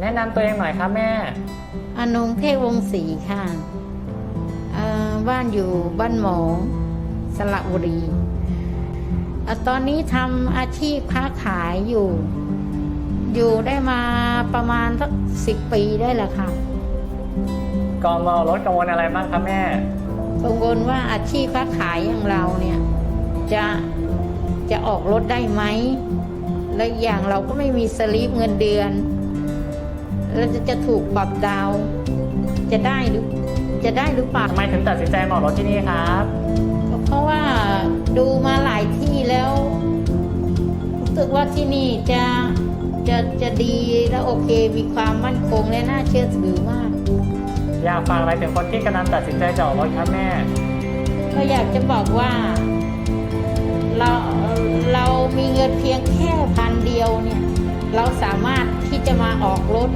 แนะนำตัวเองหน่อยครับแม่ อนงเทพวงศรีค่ะเอ่อบ้านอยู่บ้านหมอสระบุรีเอ่อตอนนี้ทำอาชีพค้าขายอยู่ อยู่ได้มาประมาณสักสิบปีได้แล้วค่ะก่อนมารถกังวลอะไรบ้างครับแม่ กังวลว่าอาชีพค้าขายอย่างเราเนี่ยจะจะออกรถได้ไหม และอีกอย่างเราก็ไม่มีสลิปเงินเดือน แล้วจะจะถูกปรับดาวน์จะได้หรือจะได้หรือเปล่าทำไมถึงตัดสินใจมาออกรถที่นี่ครับก็เพราะว่าดูมาหลายที่แล้วรู้สึกว่าที่นี่จะจะจะดีและโอเคมีความมั่นคงและน่าเชื่อถือมาก อยากฝากอะไรถึงคนที่กำลังตัดสินใจจะออกรถครับแม่ ก็อยากจะบอกว่า เราเรามีเงินเพียงแค่พันเดียวเนี่ย เราสามารถที่จะมาออกรถ